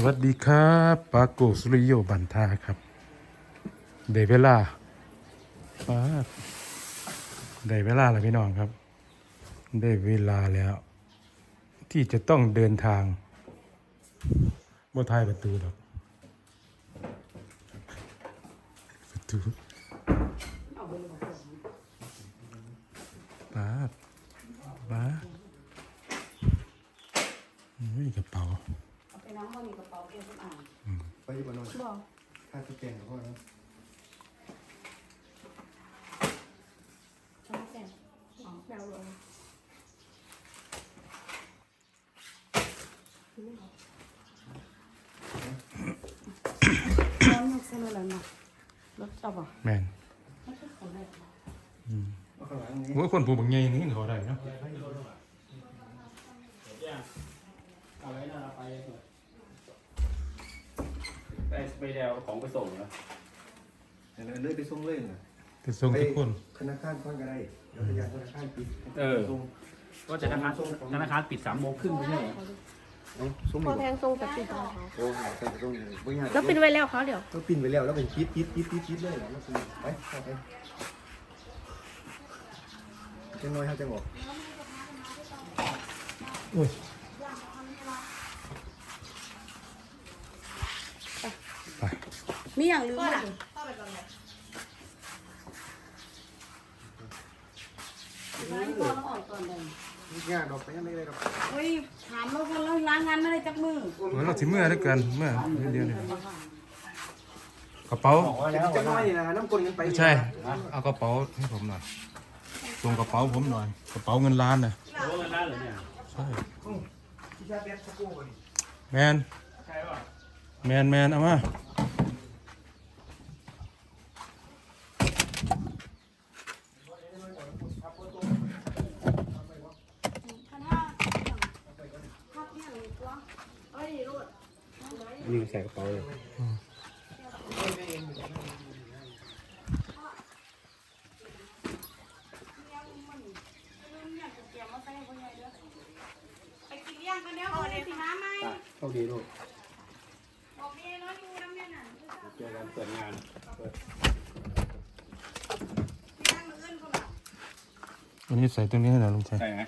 สวัสดีครับปาโกสุริโยบันทาครับได้เวลาปาได้เวลาแล้วพี่น้องครับ ได้เวลาแล้ว ที่จะต้องเดินทางบ่ทายประตูหรอกประตูปาดปาดอุ้ยกระเป๋า เอาไปน้ำมันมีกระ เป๋าเก็บทุกอ่างไปอยู่บ้านนอนบอกค่าสแกนของพ่อนะช้อนแก่อ๋อแปลวเลยช้อนมันเส้นอะไรมารถจับอะแม่นไม่ใช่ของแรกเอาข้างหลังนี้โอ้ยคนผู้บางใหญ่นี่เขาได้เนาะเอาไว้นะไป ไปไปแดวของไปส่งนะแต่เราเลยไปส่งเลยนะไปส่งทุกคน ธนาคารก่อนก็ได้เดี๋ยวพยานธนาคารปิดเออ ส่งก็จะธนาคารธนาคารปิดสามโมงครึ่งไม่ใช่เหรอเอาส่งพอแทงทรงกับปิดของเขาโอ้ยใส่ไปส่งเลยบ่ยากแล้วปิดไว้แล้วเขาเดี๋ยวก็ปิดไปแล้วแล้วเป็นคิดคิดคิดคิดคิดเลยแล้วปิดไปเข้าไปจะน้อยเขาจะบอกโอ้ย มีอย่างลืมอะร้านพ่อต้องออกก่อนเลยยากดอกไปยังไม่ได้ดอกเฮ้ยถามเราคนเราล้างงานไม่ได้จักมือโอ้ยเราสิเมื่อด้วยกันเมื่อเดียวเนี่ยกระเป๋าจะน้อยนี่นะน้ำกลนกันไปไม่ใช่เอากระเป๋าให้ผมหน่อยส่งกระเป๋าผมหน่อยกระเป๋าเงินล้านน่ะโอ้เงินล้านเหรอเนี่ยใช่ที่ชาแบบสกู่ก่อนแมนใช่ป่ะแมนแมนเอามา ใส่กระเป๋าเลยไปกินเลี้ยงกันเดี๋ยวเอาเลยสิน้ำไหมโชคดีลูกบอกพี่น้อยอยู่น้ำเนี่ยน่ะเจอกันเปิดงานเปิดเลี้ยงมืออื่นคนละอันนี้ใส่ตรงนี้ให้หน่อยลุงชัยใช่ไหม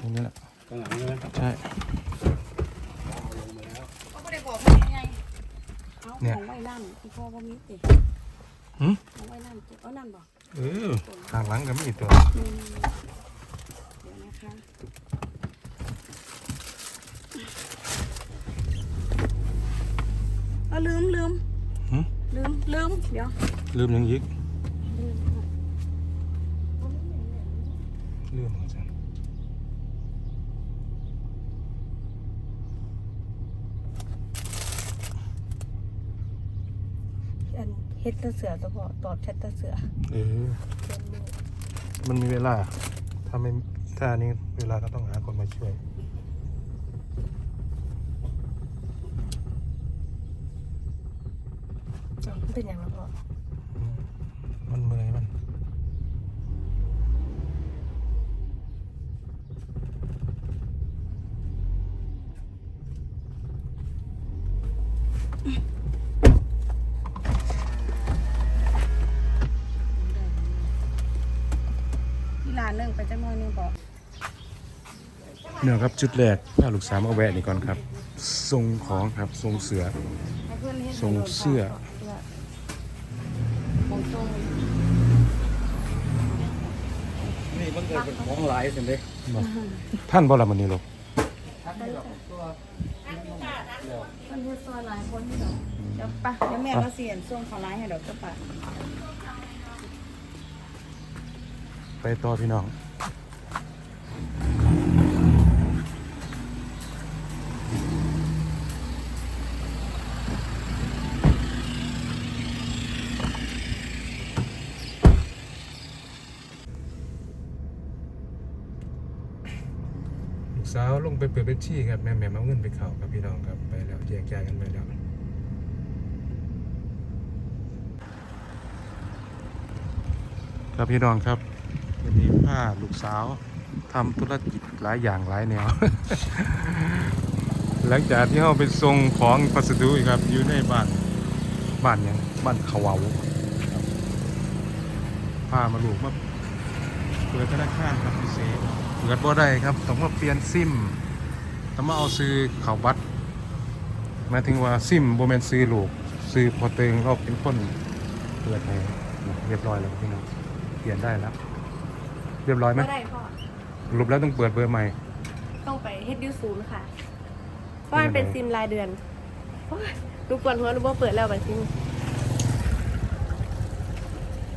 ตรงนี้แหละข้างหลังใช่ไหมใช่ เขาไม่ได้บอกว่ายังไง เอาของไว้นั่นที่พ่อว่ามีติหืมเอาไว้นั่นติเอานั่นบอกเออข้างหลังก็มีตัวอืมเดี๋ยวนะคะเอาลืมลืมหืมลืมลืมเดี๋ยว ลืมยังยิก ลืม ลืมเหมือนกัน อันเฮ็ดแตะเสือตัวพอตอบแชทแตะเสือเออมันมีเวลา ถ้าไม่ถ้าอันนี้เวลาก็ต้องหาคนมาช่วยอ้าวมันเป็นอย่างไรพ่อ มันเมื่อยมัน ที่ร้านหนึงไปจังหน่อยหนึงบอก เนี่ยครับจุดแรกพาลูกสาวมาแวะนี่ก่อนครับส่งของครับส่งเสือให้เพื่อนเฮ็ดส่งเสื้อมองตรงนี่มันเกิดเป็นของหลายสิเด้บ่ท่านบ่ละมันนี่ลูกมันเฮ็ดซอยหลายคนที่ดอกเดี๋ยวปะเดี๋ยวแม่ก็เสียนส่งเขาร้ายให้ดอกก็ปะไปต่อพี่น้อง สาวลงไปเปิดบัญชีครับแม่แม่มาเอาเงินไปเขาครับพี่น้องครับไปแล้วแยกย้ายกันไปแล้วครับพี่น้องครับวันนี้พาลูกสาวทำธุรกิจหลายอย่างหลายแนว หลังจากที่เราไปส่งของพัสดุครับอยู่ในบ้านบ้านยังบ้านเขาวาครับพามาลูกมาเปิดธนาคารครับพิเศษเปิดบ่ได้ครับต้องมาเปลี่ยนซิมต้องมาเอาซื้อเขาบัตรหมายถึงว่าซิมโบแมนซื้อลูกซื้อพอเติงเราเป็นคนเปิดให้เรียบร้อยแล้วพี่น้องเปลี่ยนได้แล้ว เรียบร้อยไหมไม่ได้พ่อสรุปแล้วต้องเปิดเบอร์ใหม่ ต้องไปเฮดดิวศูนย์ค่ะเพราะมันเป็นซิมรายเดือนโอ๊ยดูกวนหัวดูว่าเปิดแล้วบัดซิม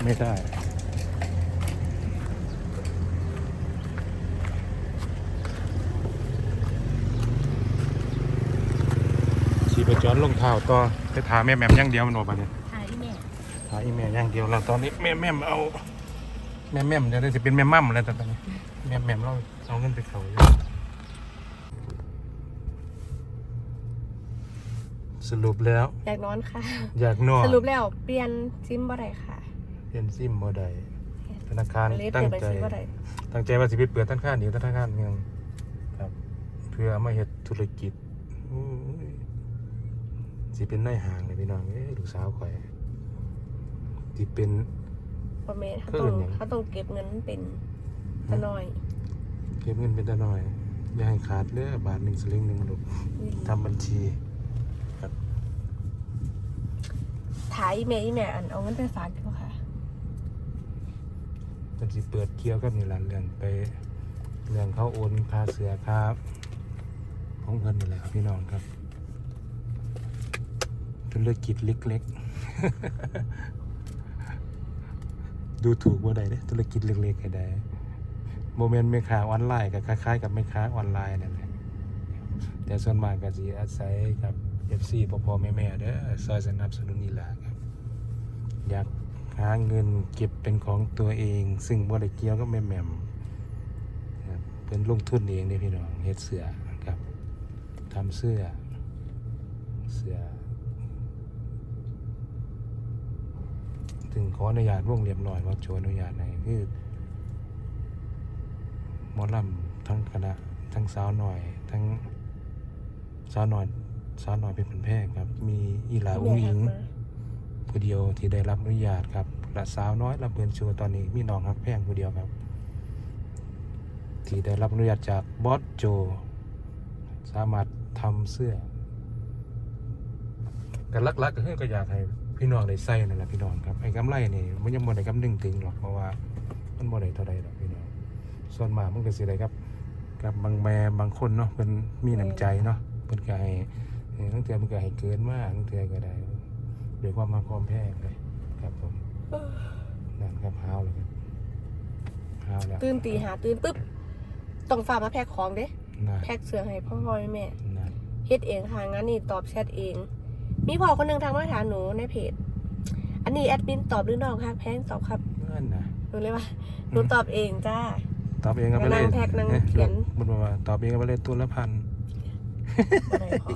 ไม่ได้ ไปจอดลงเท้าต่อไปถามแม่แม่มอย่างเดียวมันบอกมาเนี่ยถ่ายแม่ถามอีแม่อย่างเดียวแล้วตอนนี้แม่แม่มเอาแม่แม่มเดี๋ยวจะเป็นแม่มั่มแล้วตอนนี้แม่แม่มเราเอาเงินไปเขาอยู่สรุปแล้ว อยากนอนค่ะ อยากนอนสรุปแล้วเปลี่ยนซิมบ่ได้ค่ะ เปลี่ยนซิมบ่ได้ธนาคารเลยเปตั้ลี่งยนเป็นใจซิมบ่ได้ตั้งใจว่าสิไปเปิดธนาคารนี้ธนาคารเมืองครับ เพื่อเอามาเฮ็ดธุรกิจอู้ย สิเป็นนายห้างเลยพี่น้องเอ้ยลูกสาวข่อยสิเป็นบ่แม่นเขาเพิ่ต้องนหยังเขาต้องเก็บเงินเป็นตะน้อย เก็บเงินเป็นตาน้อยอย่าให้ขาดเด้อบาทหนึ่งสลึงหนึ่งลูกทำบัญชีถ่ายอีแม่อีแม่อันเอาเงินไปฝากดีกว่าค่ะมันสิเปิดเกี่ยวกับนี่ล่ะเรื่องไปเรื่องเขาโอนค่าเสือค่าของเงินนี่แหละครับพี่น้องครับ ธุรกิจเล็กๆ ดูถูกว่าใดเด้ธุรกิจเล็กๆก็ได้โมเมนต์แม่ค้าออนไลน์ก็คล้ายๆกับแม่ค้าออนไลน์นั่นแหละแต่ส่วนมากก็สิอาศัยกับ FC พ่อพ่อแม่แม่ๆเด้อซอยสนับสนุนนี่ล่ะครับ อยากหาเงินเก็บเป็นของตัวเอง ซึ่งบ่ได้เกี่ยวกับแม่แม่มเป็นลงทุนเองเด้พี่น้องเฮ็ดเสื้อครับทำเสื้อเสื้อ ถึงขออนุญาตวงเรียบร้อยว่าโจอนุญาตในคือหมอลำทั้งคณะทั้งสาวหน่อย ทั้งสาวหน่อยสาวหน่อยเป็นผลแพงครับ มีอีหลาอุ้งอิงผู้เดียวที่ได้รับอนุญาตครับและสาวน้อยรับเบินโชว์ตอนนี้มีน้องครับแพงผู้เดียวครับ ที่ได้รับอนุญาตจากบอสโจ สามารถทำเสื้อกันลักๆก็คือก็อยากให้ พี่น้องได้ใส่นั่นแหละพี่น้องครับไอ้กำไรนี่มันยังบ่ได้กำนึงถึงหรอกเพราะว่ามันบ่ได้เท่าใดหรอกพี่น้องส่วนมากมันก็สิได้ครับ กับบางแม่บางคนเนาะเพิ่นมีน้ำใจเนาะเพิ่นก็ให้เออตั้งแต่มันก็ให้เกินมากตั้งแต่ก็ได้ด้วยความมาความแพงเลยครับผมนั่นครับฮาวเลยครับฮาวแล้วตื่นตีหาตื่นปุ๊บต้องฝากมาแพ็คของเด้นั่นแพ็คเสื้อให้พ่อพ่อแม่แม่นั่นเฮ็ดเองค่ะงั้นนี่ตอบแชทเอง มีพ่อคนหนึงทางมาถามหนูในเพจ อันนี้แอดมินตอบหรือน้องครับแพงตอบครับนั่นนะหนูเลยว่าหนูตอบเองจ้า ตอบเองก็ไปเลยนั่งแพ็คนั่งอ๊ะเขียนบุญบอกว่าตอบเองก็ไปเลยตัวละพันบ่ได้พอ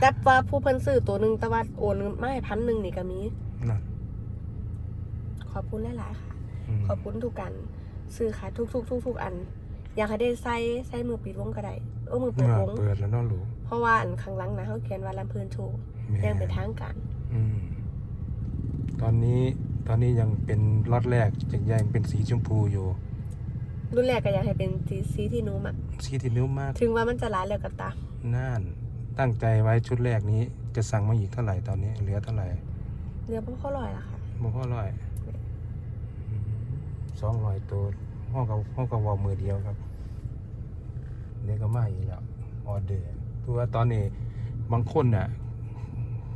แต่ว่าผู้เพิ่นซื้อตัวหนึงแต่ว่าโอนมาให้พันหนึ่งนี่ก็มีนั่นขอบคุณหลายๆค่ะอืมขอบคุณทุกกันซื้อขายทุกทุกทุกทุกอัน อยากให้ได้ใส่ใส่มือปิดวงก็ได้เออมือเปิดเมื่อวงเปิดแล้วเน้องหลู เพราะว่าอันข้างหลังนะเขาเขียนว่าลำเพลินโชว์แม่ยังเป็นทางการอืมตอนนี้ตอนนี้ยังเป็นล็อตแรกยังยังเป็นสีชมพูอยู่รุ่นแรกก็อยากให้เป็นสีสีที่หนูมักสีที่นิ้วมาก ถึงว่ามันจะร้ายแล้วก็ตามน่านตั้งใจไว้ชุดแรกนี้ จะสั่งมาอีกเท่าไหร่ตอนนี้เหลือเท่าไหร่เรือพ่อพ่อลอยละค่ะบ่พอร้อยสองร้อยตัวห้องกับห้องกับวอลมือเดียวครับเนี่ยวก็มาอีกแล้วออเดอร์ คือว่าตอนนี้บางคนน่ะ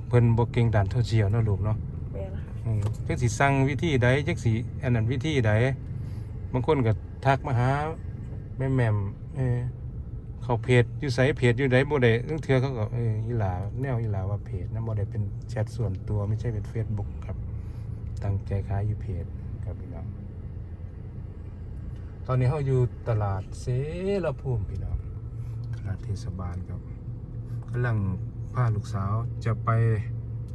เพิ่นบ่เก่งด้านโซเชียลเนาะลูกเนาะแม่นะคะอืมจักสิสั่งวิธีใดจักสิอันนั้นวิธีใดบางคนก็ทักมาหาแม่แหม่มเออเขาเพจอยู่ไสเพจอยู่ใดบ่ได้ตั้งเทื่อเขาก็เอออีหลาแนวอีหลาว่าเพจนะบ่ได้เป็นแชทส่วนตัวไม่ใช่เป็น Facebook ครับ ตั้งใจขายอยู่เพจครับพี่น้องตอนนี้เราอยู่ตลาดเสรภูมิพี่น้องตลาดเทศบาลครับ กำลังพาลูกสาวจะไป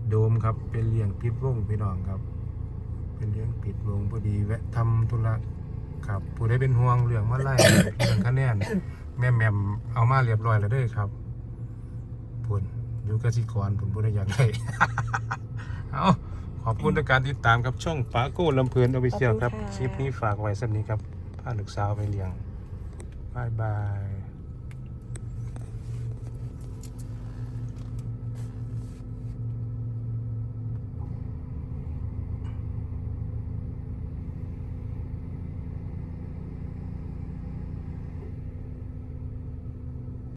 โดมครับไปเลี้ยงปิดวงพี่น้องครับ เป็นเลี้ยงปิดวงพอดีแวะทำธุระครับผู้ใดเป็นห่วงเรื่องมาไล่เรื่องคะแนนแม่แหม่มเอามาเรียบร้อยแล้วเด้อครับพุ่นอยู่กสิกรพุ่นพุ่นได้อย่างไรเอาขอบคุณในการติดตามครับช่องปาโก้ลำเพลินออฟฟิเชียลครับคลิปนี้ฝากไว้สักนี้ครับพาลูกสาวไปเลี้ยงบายบาย